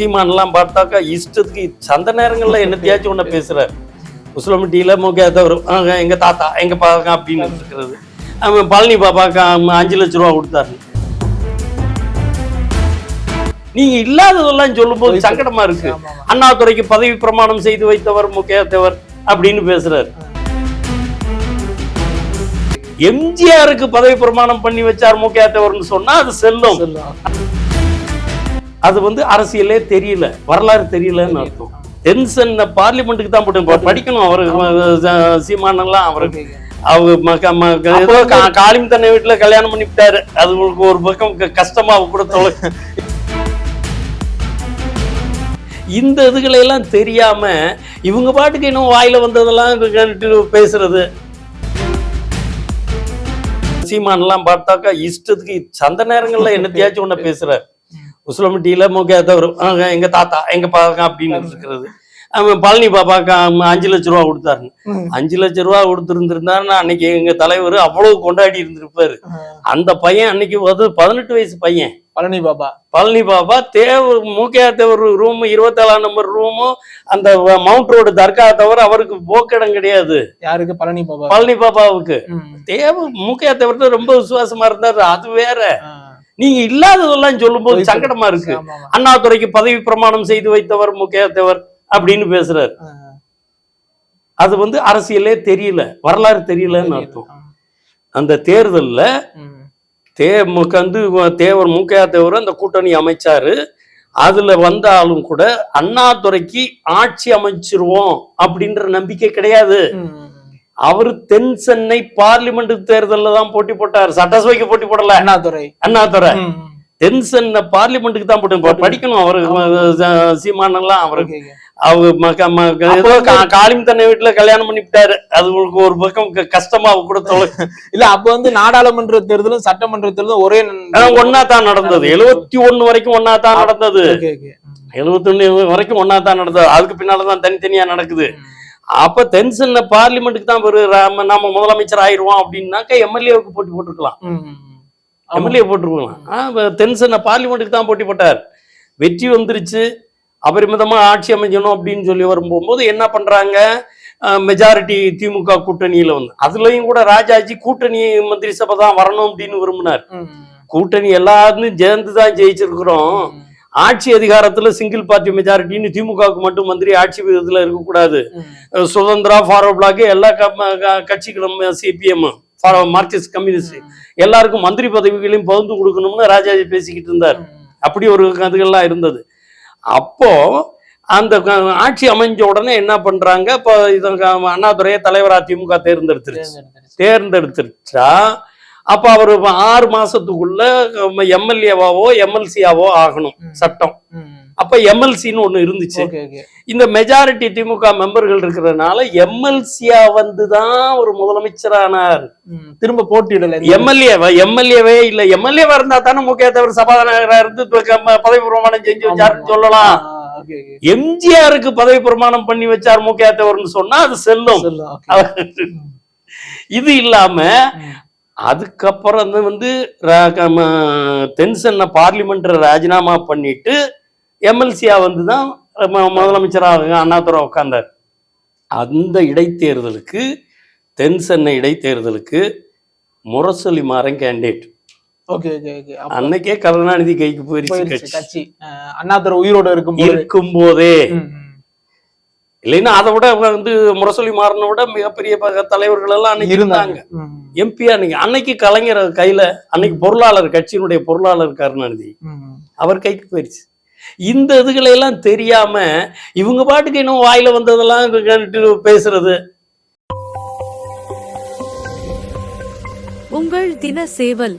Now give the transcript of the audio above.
சீமான்லாம் பார்த்தாக்கா இஷ்டத்துக்கு சந்த நேரங்கள்ல என்னத்தையாச்சும் ஒண்ணு பேசுறாரு உசுலமிட்டியில முக்கிய தவறு ஆஹ், எங்க தாத்தா எங்க பாக்கா அப்படின்னு இருக்கிறது அவன் பழனி பாப்பாக்கா அஞ்சு லட்ச ரூபா கொடுத்தாரு. நீங்க இல்லாததெல்லாம் சொல்லும்போது சங்கடமா இருக்கு. அண்ணாதுரைக்கு பதவி பிரமாணம் செய்து வைத்தவர் முக்கியத்தவர் அப்படின்னு பேசுறாரு. எம்ஜிஆருக்கு பதவி பிரமாணம் பண்ணி வச்சார் முக்கியத்தவர்னு சொன்னா அது சொல்லும். அது வந்து அரசியலே தெரியல வரலாறு தெரியலன்னு அர்த்தம். டென்ஷன் பார்லிமெண்ட்டுக்கு தான் போட்டு படிக்கணும் அவரு. சீமானெல்லாம் அவருக்கு. அவங்க ஏதோ காளிம் தன்னை வீட்டுல கல்யாணம் பண்ணி விட்டாரு. அது உங்களுக்கு ஒரு பக்கம் கஷ்டமா கூட தொலை இந்த இதுகளை எல்லாம் தெரியாம இவங்க பாட்டுக்கு இன்னும் வாயில வந்ததெல்லாம் பேசுறது. சீமானெல்லாம் பார்த்தாக்கா இஷ்டத்துக்கு சந்த நேரங்கள்ல என்னத்தையாச்சும் ஒண்ணு பேசுறாரு. உசுலமிட்டியில முக்கிய தவறு ஆஹ், எங்க தாத்தா எங்க பாக்கா அப்படின்னு இருக்கிறது. அவன் பழனி பாப்பாக்கா அஞ்சு லட்ச ரூபா கொடுத்தாரு. அஞ்சு லட்ச ரூபா கொடுத்துருந்துருந்தாருன்னா அன்னைக்கு எங்க தலைவர் அவ்வளவு கொண்டாடி இருந்திருப்பாரு. அந்த பையன் அன்னைக்கு பதினெட்டு வயசு பையன். பழனி பாபா பழனி பாபா தேவ மூக்கையா தேவர் ரூம் இருபத்தேழாம் நம்பர் ரூமும் அந்த மவுண்ட் ரோடு தர்கா தவிர அவருக்கு போக்கிடம் கிடையாது. யாருக்கு? பழனி பாபா பழனி பாபாவுக்கு ம். தேவ மூக்கையா தேவர் ரொம்ப விசுவாசமா இருந்தாரு. அது வேற. நீங்க இல்லாததெல்லாம் சொல்லும்போது போய் சங்கடமா இருக்கு. அண்ணாதுரைக்கு பதவி பிரமாணம் செய்து வைத்தவர் முக்கியத்தவர் அப்படின்னு பேசுறாரு. அது வந்து அரசியலே தெரியல. வரலாறு தெரியலன்னு அர்த்தம். அந்த தேர்தல்ல. தேமுக வந்து தேவர் மூக்கையா தேவர் அந்த கூட்டணி அமைச்சாரு. அதுல வந்தாலும் கூட அண்ணாதுரைக்கு ஆட்சி அமைச்சிருவோம் அப்படின்ற நம்பிக்கை கிடையாது. அவர் தென் சென்னை பார்லிமெண்ட் தேர்தல்ல தான் போட்டி போட்டார். சட்டசபைக்கு போட்டி போடல. அண்ணாதுரை. அண்ணாதுரை. தென் சென்னை பார்லிமெண்ட்டுக்கு தான் போட்டு படிக்கணும் அவரு. சீமானெல்லாம் அவருக்கு. அவங்க காளிம் தன்னை வீட்டுல கல்யாணம் பண்ணி விட்டாரு அது உங்களுக்கு ஒரு பக்கம் கஷ்டமா கூட இல்ல அப்ப வந்து நாடாளுமன்ற தேர்தலும் சட்டமன்ற தேர்தலும் ஒரே ஒன்னா தான் நடந்தது. எழுபத்தி ஒண்ணு வரைக்கும் ஒன்னா தான் நடந்தது. ம். எழுபத்தொன்னு வரைக்கும் ஒன்னா தான் நடந்தது. அதுக்கு பின்னாலதான் தனித்தனியா நடக்குது. அப்ப தென்சென்ன பார்லிமெண்ட்டுக்கு தான் ஒரு ராம- நாம முதலமைச்சர் ஆயிருவோம் அப்படின்னாக்க எம்எல்ஏவுக்கு போட்டி போட்டிருக்கலாம். எம்எல்ஏ போட்டிருக்கலாம். தென்சென்ன பார்லிமெண்ட்டுக்கு தான் போட்டி போட்டார். வெற்றி வந்துருச்சு. அபரிமிதமா ஆட்சி அமைக்கணும் அப்படின்னு சொல்லி வரும்போது என்ன பண்றாங்க? மெஜாரிட்டி திமுக கூட்டணியில வந்து. அதுலயும் கூட ராஜாஜி கூட்டணி மந்திரி சபை தான் வரணும் அப்படின்னு விரும்பினார். கூட்டணி எல்லாரும் சேர்ந்து தான் ஜெயிச்சிருக்கிறோம். ஆட்சி அதிகாரத்துல சிங்கிள் பார்ட்டி மெஜாரிட்டின்னு திமுகவுக்கு மட்டும் மந்திரி ஆட்சி விதத்துல இருக்கக்கூடாது. சுதந்திரா ஃபார்வர்ட் பிளாக் எல்லா கட்சிகளும் சிபிஎம் மார்க்சிஸ்ட் கம்யூனிஸ்ட் எல்லாருக்கும் மந்திரி பதவிகளையும் பகிர்ந்து கொடுக்கணும்னு ராஜாஜி பேசிக்கிட்டு இருந்தார். அப்படி ஒரு அதுகள்லாம் இருந்தது. அப்போ அந்த ஆட்சி அமைஞ்ச உடனே என்ன பண்றாங்க? இப்போ அண்ணாதுரையை தலைவரா திமுக தேர்ந்தெடுத்துருச்சு. தேர்ந்தெடுத்துருச்சு. அப்ப அவர் ஆறு மாசத்துக்குள்ள எம்எல்ஏவாவோ எம்எல்சியாவோ ஆகணும். சட்டம். அப்ப எம்எல்சின்னு ஒண்ணு இருந்துச்சு. இந்த மெஜாரிட்டி திமுக மெம்பர்கள் இருக்கிறதுனால எம்எல்சியா வந்துதான் ஒரு முதலமைச்சரானார். திரும்ப போட்டியிடல எம்எல்ஏ எம்எல்ஏவே இல்ல எம்எல்ஏவா இருந்தா தானே முக்கிய தவிர சபாநாயகரா இருந்து பதவி பிரமாணம் செஞ்சு வச்சாருன்னு சொல்லலாம் எம்ஜிஆருக்கு பதவி பிரமாணம் பண்ணி வச்சார் முக்கிய தவறுன்னு சொன்னா அது செல்லும். இது இல்லாம. அதுக்கப்புறம் வந்து தென்சென்னை பார்லிமெண்ட் ராஜினாமா பண்ணிட்டு எம்எல்சியா வந்து தான் முதலமைச்சராக அண்ணாதுரை உட்கார்ந்தார். அந்த இடைத்தேர்தலுக்கு தென் Chennai இடைத்தேர்தலுக்கு Murasoli Maran candidate okay okay okay. அப்ப அன்னைக்கே கருணாநிதி கைக்கு போயிருச்சு கட்சி. அண்ணாதுரை உயிரோட இருக்கும்போது. இருக்கும் போதே. இல்லைன்னா அதை விட வந்து முரசொலி மாறனை விட மிகப்பெரிய தலைவர்கள் எல்லாம் அன்னைக்கு இருந்தாங்க. இருந்தாங்க. ம், எம்பி அன்னைக்கு அன்னைக்கு கலைஞர் கையில அன்னைக்கு பொருளாளர் கட்சியினுடைய பொருளாளர் கருணாநிதி. அவர் கைக்கு போயிருச்சு. இந்த இதுகளை எல்லாம் தெரியாம இவங்க பாட்டுக்கு இன்னும் வாயில வந்ததெல்லாம் பேசுறது. உங்கள் தின சேவல்.